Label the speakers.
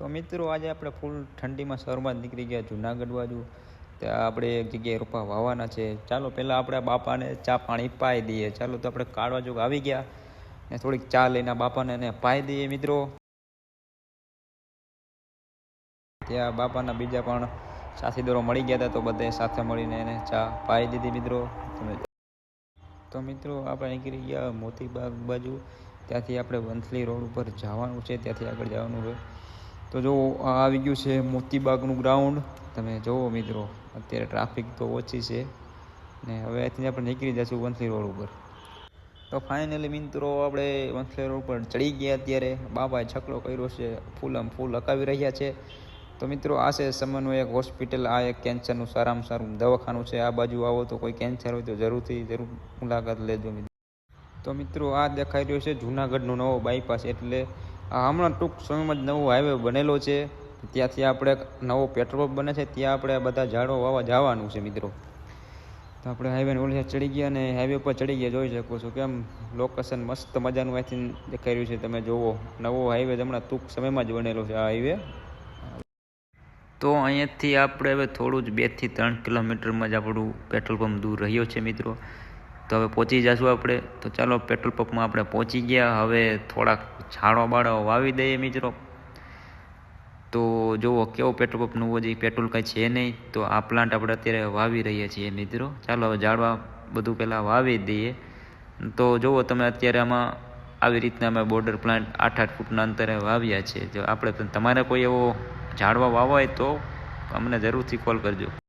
Speaker 1: તો મિત્રો, આજે આપણે ફૂલ ઠંડીમાં શહેરમાં નીકળી ગયા જુનાગઢ બાજુ. ત્યાં આપણે એક જગ્યાએ રોપા વાવવાના છે. ચાલો, પહેલાં આપણે બાપાને ચા પાણી પાઈ દઈએ. ચાલો, તો આપણે કાળવા જોગ આવી ગયા. ને થોડીક ચા લઈને બાપાને એને પાઈ દઈએ મિત્રો. ત્યાં બાપાના બીજા પણ સાથીદારો મળી ગયા હતા, તો બધે સાથે મળીને એને ચા પાઈ દીધી મિત્રો. તો મિત્રો, આપણે નીકળી ગયા મોતીબાગ બાજુ. ત્યાંથી આપણે વંથલી રોડ ઉપર જવાનું છે. ત્યાંથી આગળ જવાનું છે. તો જો આવી ગયું છે મોતીબાગનું ગ્રાઉન્ડ તમે જુઓ મિત્રો, અત્યારે ટ્રાફિક તો ઓછી છે. ને હવે અહીંથી આપણે નીકળી જઈશું વંથલી રોડ ઉપર. તો ફાઇનલી મિત્રો, આપણે વંથલી રોડ ઉપર ચડી ગયા અત્યારે. બાબાએ છકડો કર્યો છે ફૂલમ ફૂલ હકાવી રહ્યા છે. તો મિત્રો, આ છે એક હોસ્પિટલ, આ એક કેન્સરનું સારામાં સારું દવાખાનું છે. આ બાજુ આવો તો કોઈ કેન્સર હોય તો જરૂરથી, જરૂર મુલાકાત લેજો મિત્રો. તો મિત્રો, આ દેખાઈ રહ્યો છે જૂનાગઢનો નવો બાયપાસ એટલે હમણાં ટૂંક સમયમાં જ નવો હાઈવે બનેલો છે. ત્યાંથી આપણે નવો પેટ્રોલ પંપ બને છે. ત્યાં આપણે બધા ઝાડો વાવા જવાનું છે મિત્રો. તો આપણે હાઈવે ઓલી ચડી ગયા અને હાઈવે પર ચડી ગયા. જોઈ શકો છો કેમ લોકેશન મસ્ત મજાનું અહીંથી દેખાઈ રહ્યું છે. તમે જુઓ, નવો હાઈવે હમણાં ટૂંક સમયમાં જ બનેલો છે આ હાઈવે તો અહીંયાથી આપણે હવે થોડું જ બેથી ત્રણ કિલોમીટરમાં જ આપણું પેટ્રોલ પંપ દૂર રહ્યો છે મિત્રો. તો હવે પહોંચી જશું આપણે. તો ચાલો, પેટ્રોલ પંપમાં આપણે પહોંચી ગયા. હવે થોડાક છાણો બાળો વાવી દઈએ મિત્રો. તો જુઓ, કેવો પેટ્રોલ પંપનું જે પેટ્રોલ કાંઈ છે નહીં. તો આ પ્લાન્ટ આપણે અત્યારે વાવી રહ્યા છીએ મિત્રો. ચાલો, હવે ઝાડવા બધું પહેલાં વાવી દઈએ. તો જુઓ, તમે અત્યારે આમાં આવી રીતના અમે બોર્ડર પ્લાન્ટ આઠ આઠ ફૂટના અંતરે વાવ્યા છે. જો આપણે તમારે કોઈ એવો ઝાડવા વાવવા હોય તો અમને જરૂરથી કોલ કરજો.